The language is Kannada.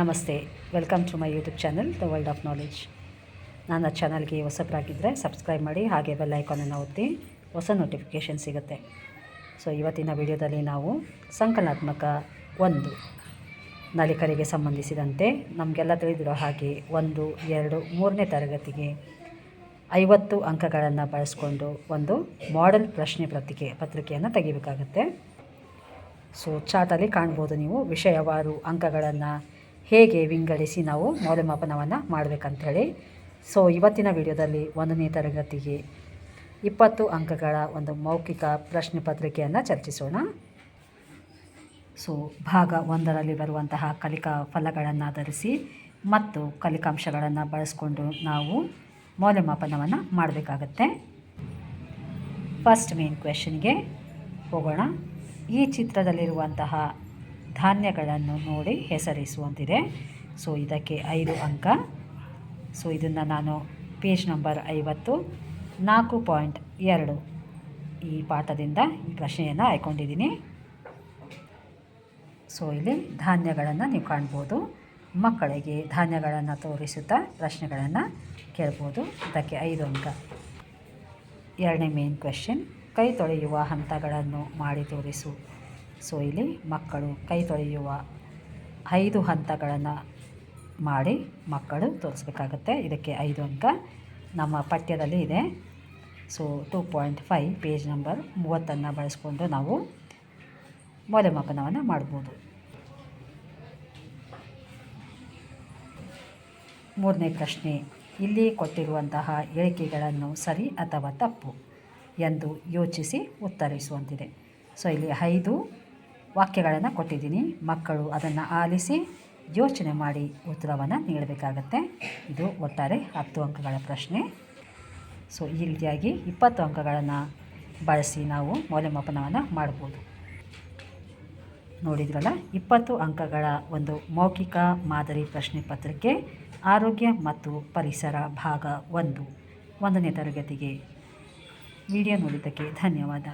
ನಮಸ್ತೆ. Welcome to my YouTube channel the world of knowledge ನಾನು ಆ ಚಾನಲ್ಗೆ ಹೊಸಬರಾಗಿದ್ದರೆ ಸಬ್ಸ್ಕ್ರೈಬ್ ಮಾಡಿ, ಹಾಗೆ ಬೆಲ್ ಐಕಾನನ್ನು ಒತ್ತಿ, ಹೊಸ ನೋಟಿಫಿಕೇಷನ್ ಸಿಗುತ್ತೆ. ಸೊ ಇವತ್ತಿನ ವಿಡಿಯೋದಲ್ಲಿ ನಾವು ಸಂಕಲನಾತ್ಮಕ ಒಂದು ನಲಿಕರಿಗೆ ಸಂಬಂಧಿಸಿದಂತೆ ನಮಗೆಲ್ಲ ತಿಳಿದಿರೋ ಹಾಗೆ ಒಂದು, ಎರಡು, ಮೂರನೇ ತರಗತಿಗೆ ಐವತ್ತು ಅಂಕಗಳನ್ನು ಬಳಸ್ಕೊಂಡು ಒಂದು ಮಾಡೆಲ್ ಪ್ರಶ್ನೆ ಪತ್ರಿಕೆ, ಪತ್ರಿಕೆಯನ್ನು ತೆಗಿಬೇಕಾಗತ್ತೆ. ಸೊ ಚಾರ್ಟಲ್ಲಿ ಕಾಣ್ಬೋದು ನೀವು ವಿಷಯವಾರು ಅಂಕಗಳನ್ನು ಹೇಗೆ ವಿಂಗಡಿಸಿ ನಾವು ಮೌಲ್ಯಮಾಪನವನ್ನು ಮಾಡಬೇಕಂಥೇಳಿ ಸೊ ಇವತ್ತಿನ ವಿಡಿಯೋದಲ್ಲಿ ಒಂದನೇ ತರಗತಿಗೆ ಇಪ್ಪತ್ತು ಅಂಕಗಳ ಒಂದು ಮೌಖಿಕ ಪ್ರಶ್ನೆ ಪತ್ರಿಕೆಯನ್ನು ಚರ್ಚಿಸೋಣ. ಸೊ ಭಾಗ ಒಂದರಲ್ಲಿ ಬರುವಂತಹ ಕಲಿಕಾ ಫಲಗಳನ್ನು ಆಧರಿಸಿ ಮತ್ತು ಕಲಿಕಾಂಶಗಳನ್ನು ಬಳಸಿಕೊಂಡು ನಾವು ಮೌಲ್ಯಮಾಪನವನ್ನು ಮಾಡಬೇಕಾಗತ್ತೆ. ಫಸ್ಟ್ ಮೇನ್ ಕ್ವೆಶನ್ಗೆ ಹೋಗೋಣ. ಈ ಚಿತ್ರದಲ್ಲಿರುವಂತಹ ಧಾನ್ಯಗಳನ್ನು ನೋಡಿ ಹೆಸರಿಸುವಂತಿದೆ. ಸೊ, ಇದಕ್ಕೆ ಐದು ಅಂಕ. ಸೊ, ಇದನ್ನು ನಾನು ಪೇಜ್ ನಂಬರ್ ಐವತ್ತು, ನಾಲ್ಕು ಪಾಯಿಂಟ್ ಎರಡು ಈ ಪಾಠದಿಂದ ಈ ಪ್ರಶ್ನೆಯನ್ನು ಆಯ್ಕೊಂಡಿದ್ದೀನಿ ಸೊ, ಇಲ್ಲಿ ಧಾನ್ಯಗಳನ್ನು ನೀವು ಕಾಣ್ಬೋದು. ಮಕ್ಕಳಿಗೆ ಧಾನ್ಯಗಳನ್ನು ತೋರಿಸುತ್ತಾ ಪ್ರಶ್ನೆಗಳನ್ನು ಕೇಳ್ಬೋದು. ಇದಕ್ಕೆ ಐದು ಅಂಕ. ಎರಡನೇ ಮೇನ್ ಕ್ವೆಶನ್ ಕೈ ತೊಳೆಯುವ ಹಂತಗಳನ್ನು ಮಾಡಿ ತೋರಿಸು. ಸೊ ಇಲ್ಲಿ ಮಕ್ಕಳು ಕೈ ತೊಳೆಯುವ ಐದು ಹಂತಗಳನ್ನು ಮಾಡಿ ಮಕ್ಕಳು ತೋರಿಸ್ಬೇಕಾಗತ್ತೆ. ಇದಕ್ಕೆ ಐದು ಅಂಕ ನಮ್ಮ ಪಠ್ಯದಲ್ಲಿ ಇದೆ. So two point five page number ಮೂವತ್ತನ್ನು ಬಳಸ್ಕೊಂಡು ನಾವು ಮೌಲ್ಯಮಾಪನವನ್ನು ಮಾಡ್ಬೋದು. ಮೂರನೇ ಪ್ರಶ್ನೆ, ಇಲ್ಲಿ ಕೊಟ್ಟಿರುವಂತಹ ಹೇಳಿಕೆಗಳನ್ನು ಸರಿ ಅಥವಾ ತಪ್ಪು ಎಂದು ಯೋಚಿಸಿ ಉತ್ತರಿಸುವಂತಿದೆ. ಸೊ ಇಲ್ಲಿ ಐದು ವಾಕ್ಯಗಳನ್ನು ಕೊಟ್ಟಿದ್ದೀನಿ. ಮಕ್ಕಳು ಅದನ್ನು ಆಲಿಸಿ ಯೋಚನೆ ಮಾಡಿ ಉತ್ತರವನ್ನು ನೀಡಬೇಕಾಗತ್ತೆ. ಇದು ಒಟ್ಟಾರೆ ಹತ್ತು ಅಂಕಗಳ ಪ್ರಶ್ನೆ. ಸೊ ಈ ರೀತಿಯಾಗಿ ಇಪ್ಪತ್ತು ಅಂಕಗಳನ್ನು ಬಳಸಿ ನಾವು ಮೌಲ್ಯಮಾಪನವನ್ನು ಮಾಡ್ಬೋದು. ನೋಡಿದ್ರಲ್ಲ, ಇಪ್ಪತ್ತು ಅಂಕಗಳ ಒಂದು ಮೌಖಿಕ ಮಾದರಿ ಪ್ರಶ್ನೆ ಪತ್ರಿಕೆ, ಆರೋಗ್ಯ ಮತ್ತು ಪರಿಸರ ಭಾಗ ಒಂದು. ಒಂದನೇ ತರಗತಿಗೆ. ವಿಡಿಯೋ ನೋಡಿದ್ದಕ್ಕೆ ಧನ್ಯವಾದ.